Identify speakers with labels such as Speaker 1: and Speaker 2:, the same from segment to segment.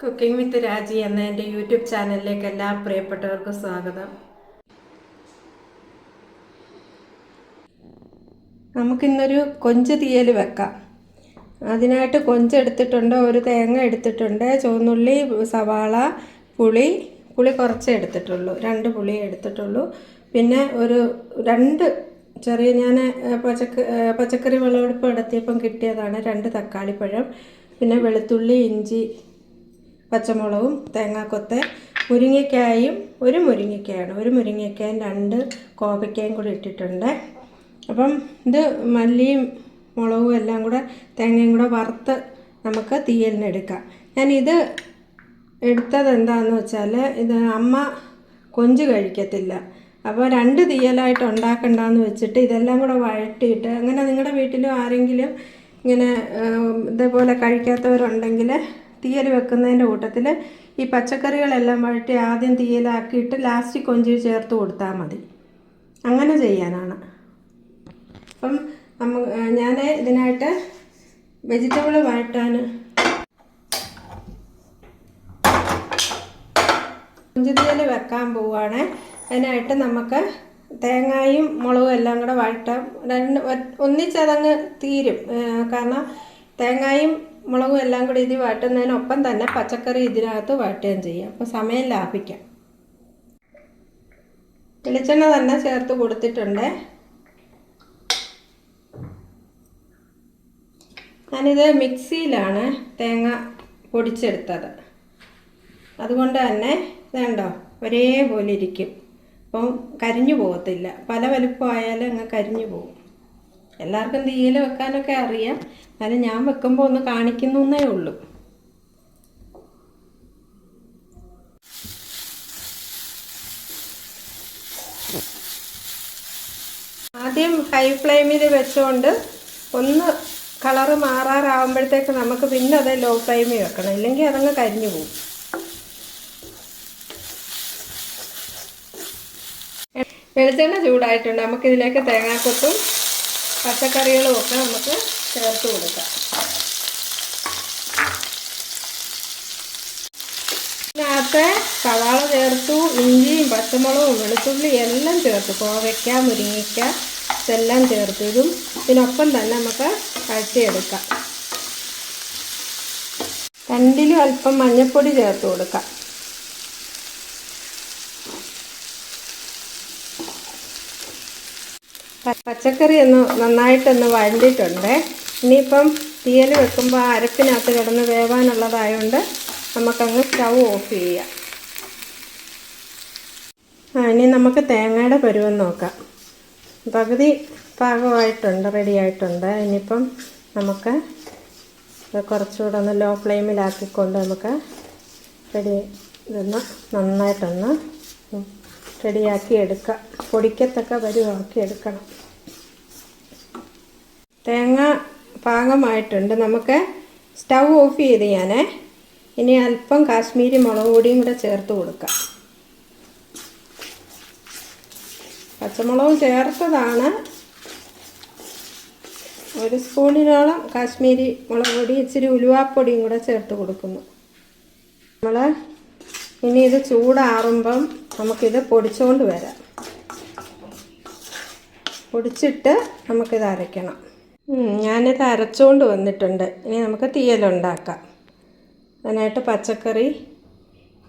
Speaker 1: Cooking വിത്ത് രാജി എന്ന എന്റെ യൂട്യൂബ് ചാനലിലേക്ക് എല്ലാ പ്രിയപ്പെട്ടവർക്കും സ്വാഗതം. നമുക്കിന്നൊരു കൊഞ്ച് തീയൽ വെക്കാം. അതിനായിട്ട് കൊഞ്ച് എടുത്തിട്ടുണ്ട് ഒരു തേങ്ങ എടുത്തിട്ടുണ്ട് ചുവന്നുള്ളി സവാള പുളി പുളി കുറച്ചേ എടുത്തിട്ടുള്ളൂ രണ്ട് പുളി എടുത്തിട്ടുള്ളൂ. പിന്നെ ഒരു രണ്ട് ചെറിയ ഞാൻ പച്ചക്ക പച്ചക്കറി വിളവെടുപ്പ് നടത്തിയപ്പം കിട്ടിയതാണ് രണ്ട് തക്കാളിപ്പഴം പിന്നെ വെളുത്തുള്ളി ഇഞ്ചി പച്ചമുളകും തേങ്ങാക്കൊത്ത് മുരിങ്ങയ്ക്കായും ഒരു മുരിങ്ങയ്ക്കയാണ്. ഒരു മുരിങ്ങയ്ക്കായും രണ്ട് കോവയ്ക്കായും കൂടി ഇട്ടിട്ടുണ്ട്. അപ്പം ഇത് മല്ലിയും മുളകും എല്ലാം കൂടെ തേങ്ങയും കൂടെ വറുത്ത് നമുക്ക് തീയലിനെടുക്കാം ഞാനിത് എടുത്തത് എന്താണെന്ന് വെച്ചാൽ ഇത് അമ്മ കൊഞ്ച് കഴിക്കത്തില്ല. അപ്പോൾ രണ്ട് തീയലായിട്ട് ഉണ്ടാക്കണ്ടെന്ന് വെച്ചിട്ട് ഇതെല്ലാം കൂടെ വഴട്ടിയിട്ട് അങ്ങനെ നിങ്ങളുടെ വീട്ടിലും ആരെങ്കിലും ഇങ്ങനെ ഇതേപോലെ കഴിക്കാത്തവരുണ്ടെങ്കിൽ തീയൽ വെക്കുന്നതിന്റെ കൂട്ടത്തിൽ ഈ പച്ചക്കറികളെല്ലാം വഴറ്റി ആദ്യം തീയലാക്കിയിട്ട് ലാസ്റ്റ് കൊഞ്ചി ചേർത്ത് കൊടുത്താൽ മതി. അങ്ങനെ ചെയ്യാനാണ്. അപ്പം നമ്മ ഞാൻ ഇതിനായിട്ട് വെജിറ്റബിൾ വഴട്ടാൻ കൊഞ്ചുതീയൽ വെക്കാൻ പോവുകയാണ്. അതിനായിട്ട് നമുക്ക് തേങ്ങയും മുളകും എല്ലാം കൂടെ വഴട്ടാം രണ്ട് ഒന്നിച്ചതങ്ങ് തീരും. കാരണം തേങ്ങയും മുളകും എല്ലാം കൂടി ഇതിൽ വാട്ടുന്നതിനൊപ്പം തന്നെ പച്ചക്കറി ഇതിനകത്ത് വാട്ടുകയും ചെയ്യാം. അപ്പോൾ സമയം ലാഭിക്കാം. വെളിച്ചെണ്ണ തന്നെ ചേർത്ത് കൊടുത്തിട്ടുണ്ട്. ഞാനിത് മിക്സിയിലാണ് തേങ്ങ പൊടിച്ചെടുത്തത്. അതുകൊണ്ട് തന്നെ ഇതുണ്ടോ? ഒരേപോലെ ഇരിക്കും. അപ്പം കരിഞ്ഞു പോകത്തില്ല. പല വലുപ്പമായാലും അങ്ങ് കരിഞ്ഞു പോകും. എല്ലാവർക്കും തീയൽ വെക്കാനൊക്കെ അറിയാം. എന്നാലും ഞാൻ വെക്കുമ്പോൾ ഒന്ന് കാണിക്കുന്നു എന്നേ ഉള്ളൂ. ആദ്യം ഹൈ ഫ്ലെയിമിൽ വെച്ചുകൊണ്ട് ഒന്ന് കളറ് മാറാറാവുമ്പോഴത്തേക്ക് നമുക്ക് പിന്നെ അത് ലോ ഫ്ലെയിമിൽ വെക്കണം. ഇല്ലെങ്കിൽ അതങ്ങ് കരിഞ്ഞു പോകും വെളിച്ചെണ്ണ ചൂടായിട്ടുണ്ട്. നമുക്കിതിലേക്ക് തേങ്ങാക്കൊത്തും പച്ചക്കറികളും ഒക്കെ നമുക്ക് ചേർത്ത് കൊടുക്കാം. ഇതിനകത്ത് സവാള ചേർത്തു ഇഞ്ചിയും പച്ചമുളകും വെളുത്തുള്ളി എല്ലാം ചേർത്തു. കോവയ്ക്ക മുരിങ്ങയ്ക്ക ഇതെല്ലാം ചേർത്ത്. ഇതും ഇതിനൊപ്പം തന്നെ നമുക്ക് കഴറ്റിയെടുക്കാം രണ്ടിലും അല്പം മഞ്ഞൾപ്പൊടി ചേർത്ത് കൊടുക്കാം. പച്ചക്കറി ഒന്ന് നന്നായിട്ടൊന്ന് വഴണ്ടിയിട്ടുണ്ട്. ഇനിയിപ്പം തീയൽ വെക്കുമ്പോൾ അരപ്പിനകത്ത് കിടന്ന് വേവാനുള്ളതായതുകൊണ്ട് നമുക്കങ്ങ് സ്റ്റൗ ഓഫ് ചെയ്യാം. ആ ഇനി നമുക്ക് തേങ്ങയുടെ പരുവം നോക്കാം. പകുതി പാകമായിട്ടുണ്ട് റെഡി ആയിട്ടുണ്ട്. ഇനിയിപ്പം നമുക്ക് കുറച്ചുകൂടെ ഒന്ന് ലോ ഫ്ലെയിമിലാക്കിക്കൊണ്ട് നമുക്ക് റെഡി ഇതൊന്ന് നന്നായിട്ടൊന്ന് റെഡിയാക്കി എടുക്കാം. പൊടിക്കത്തക്ക പരുവാക്കി എടുക്കണം. തേങ്ങ പാകമായിട്ടുണ്ട്. നമുക്ക് സ്റ്റൗ ഓഫ് ചെയ്ത് ഞാൻ ഇനി അല്പം കാശ്മീരി മുളക് പൊടിയും കൂടെ ചേർത്ത് കൊടുക്കാം. പച്ചമുളകും ചേർത്തതാണ്. ഒരു സ്പൂണിനോളം കാശ്മീരി മുളക് പൊടി ഇച്ചിരി ഉലുവാപ്പൊടിയും കൂടെ ചേർത്ത് കൊടുക്കുന്നു. നമ്മൾ ഇനി ഇത് ചൂടാറുമ്പം നമുക്കിത് പൊടിച്ചുകൊണ്ട് വരാം. പൊടിച്ചിട്ട് നമുക്കിത് അരയ്ക്കണം. ഞാനിത് അരച്ചുകൊണ്ട് വന്നിട്ടുണ്ട്. ഇനി നമുക്ക് തീയലുണ്ടാക്കാം. അതിനായിട്ട് പച്ചക്കറി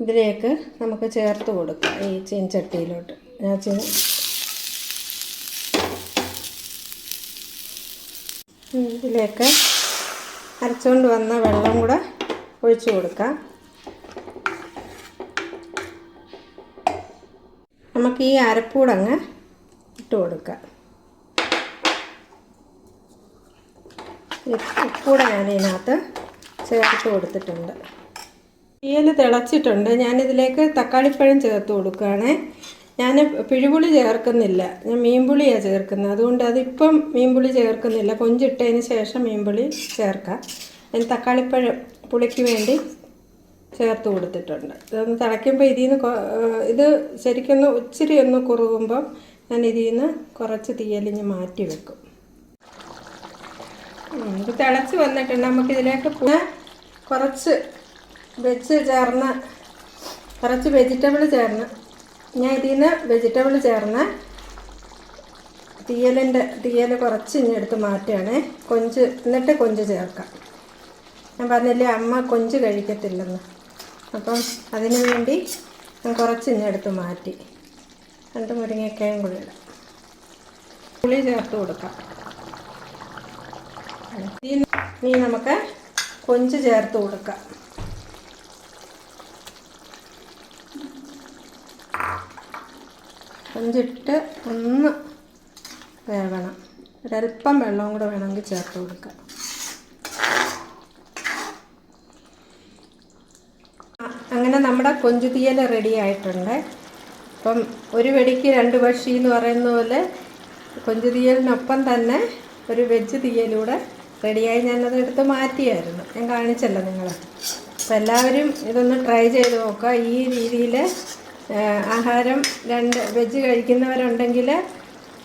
Speaker 1: ഇതിലേക്ക് നമുക്ക് ചേർത്ത് കൊടുക്കാം. ഈ ചീൻചട്ടിയിലോട്ട്. ഞാൻ ചീ ഇതിലേക്ക് അരച്ചുകൊണ്ട് വന്ന വെള്ളം കൂടെ ഒഴിച്ചു കൊടുക്കാം. നമുക്ക് ഈ അരപ്പൂടങ്ങ് ഇട്ട് കൊടുക്കാം. ഉപ്പൂടെ ഞാൻ ഇതിനകത്ത് ചേർത്ത് കൊടുത്തിട്ടുണ്ട്. തീയിൽ തിളച്ചിട്ടുണ്ട്. ഞാനിതിലേക്ക് തക്കാളിപ്പഴം ചേർത്ത് കൊടുക്കുകയാണേ. ഞാൻ പിഴിപുളി ചേർക്കുന്നില്ല. ഞാൻ മീൻപുളിയാണ് ചേർക്കുന്നത്. അതുകൊണ്ട് അതിപ്പം മീൻപുളി ചേർക്കുന്നില്ല. കൊഞ്ചിട്ടതിന് ശേഷം മീൻപുളി ചേർക്കാം. ഞാൻ തക്കാളിപ്പഴം പുളിക്ക് വേണ്ടി ചേർത്ത് കൊടുത്തിട്ടുണ്ട്. ഇതൊന്ന് തിളയ്ക്കുമ്പോൾ ഇതിൽ നിന്ന് ഇത് ശരിക്കൊന്ന് ഇച്ചിരി ഒന്ന് കുറുകുമ്പം ഞാൻ ഇതിൽ നിന്ന് കുറച്ച് തീയലിഞ്ഞ് മാറ്റി വെക്കും. ഇത് തിളച്ച് വന്നിട്ടുണ്ട്. നമുക്ക് ഇതിലേക്ക് കുറച്ച് വെച്ച് ചേർന്ന് കുറച്ച് വെജിറ്റബിൾ ചേർന്ന് ഞാൻ ഇതിൽ നിന്ന് വെജിറ്റബിൾ ചേർന്ന് തീയലിന്റെ തീയൽ കുറച്ച് ഇനി എടുത്ത് മാറ്റുകയാണേ. കൊഞ്ച് എന്നിട്ട് കൊഞ്ച് ചേർക്കാം. ഞാൻ പറഞ്ഞില്ലേ അമ്മ കൊഞ്ച് കഴിക്കത്തില്ലെന്ന്. അപ്പം അതിനു വേണ്ടി ഞാൻ കുറച്ച് ഇന്നെടുത്ത് മാറ്റി. രണ്ട് മുരിങ്ങക്കായും കൂടി ഇടാം. പുളി ചേർത്ത് കൊടുക്കാം. ഇനി നമുക്ക് കൊഞ്ച് ചേർത്ത് കൊടുക്കാം. കൊഞ്ചിട്ട് ഒന്ന് വേവണം. ഒരല്പം വെള്ളവും കൂടെ വേണമെങ്കിൽ ചേർത്ത് കൊടുക്കാം ആ, അങ്ങനെ നമ്മുടെ കൊഞ്ചുതീയൽ റെഡി ആയിട്ടുണ്ട്. അപ്പം ഒരു വെടിക്ക് രണ്ട് പക്ഷി എന്ന് പറയുന്ന പോലെ കൊഞ്ചുതീയലിനൊപ്പം തന്നെ ഒരു വെജ് തീയലൂടെ റെഡിയായി ഞാനത് എടുത്ത് മാറ്റിയായിരുന്നു. ഞാൻ കാണിച്ചല്ലോ നിങ്ങൾ അപ്പം എല്ലാവരും ഇതൊന്ന് ട്രൈ ചെയ്ത് നോക്കുക. ഈ രീതിയിൽ ആഹാരം രണ്ട് വെജ് കഴിക്കുന്നവരുണ്ടെങ്കിൽ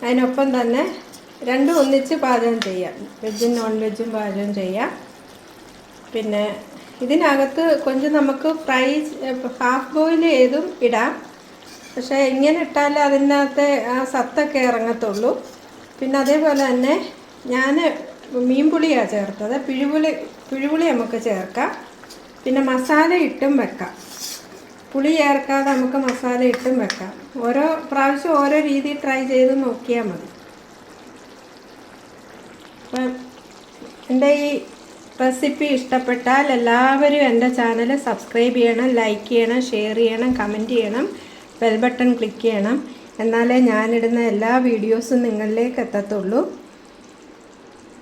Speaker 1: അതിനൊപ്പം തന്നെ രണ്ടും ഒന്നിച്ച് പാചകം ചെയ്യാം. വെജും നോൺ വെജും പാചകം ചെയ്യാം. പിന്നെ ഇതിനകത്ത് കൊഞ്ച് നമുക്ക് ഫ്രൈ ഹാഫ് ബോയിൽ ചെയ്തും ഇടാം. പക്ഷേ ഇങ്ങനെ ഇട്ടാലേ അതിനകത്തെ ആ സത്തൊക്കെ ഇറങ്ങത്തുള്ളൂ. പിന്നെ അതേപോലെ തന്നെ ഞാൻ മീൻപുളിയാണ് ചേർത്തത്. പിഴുപുളി പിഴുപുളി നമുക്ക് ചേർക്കാം. പിന്നെ മസാല ഇട്ടും വെക്കാം. പുളി ചേർക്കാതെ നമുക്ക് മസാല ഇട്ടും വെക്കാം. ഓരോ പ്രാവശ്യം ഓരോ രീതി ട്രൈ ചെയ്ത് നോക്കിയാൽ മതി. അപ്പം എന്റെ ഈ റെസിപ്പി ഇഷ്ടപ്പെട്ടാൽ എല്ലാവരും എന്റെ ചാനൽ സബ്സ്ക്രൈബ് ചെയ്യണം ലൈക്ക് ചെയ്യണം ഷെയർ ചെയ്യണം കമന്റ് ചെയ്യണം ബെൽ ബട്ടൺ ക്ലിക്ക് ചെയ്യണം. എന്നാലേ ഞാനിടുന്ന എല്ലാ വീഡിയോസും നിങ്ങളിലേക്ക് എത്തത്തുള്ളൂ.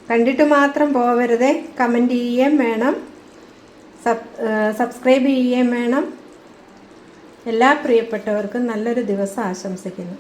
Speaker 1: കണ്ടിട്ട് മാത്രം പോവരുത്. കമന്റ് ചെയ്യുകയും വേണം. സബ് സബ്സ്ക്രൈബ് ചെയ്യുകയും വേണം. എല്ലാ പ്രിയപ്പെട്ടവർക്കും നല്ലൊരു ദിവസം ആശംസിക്കുന്നു.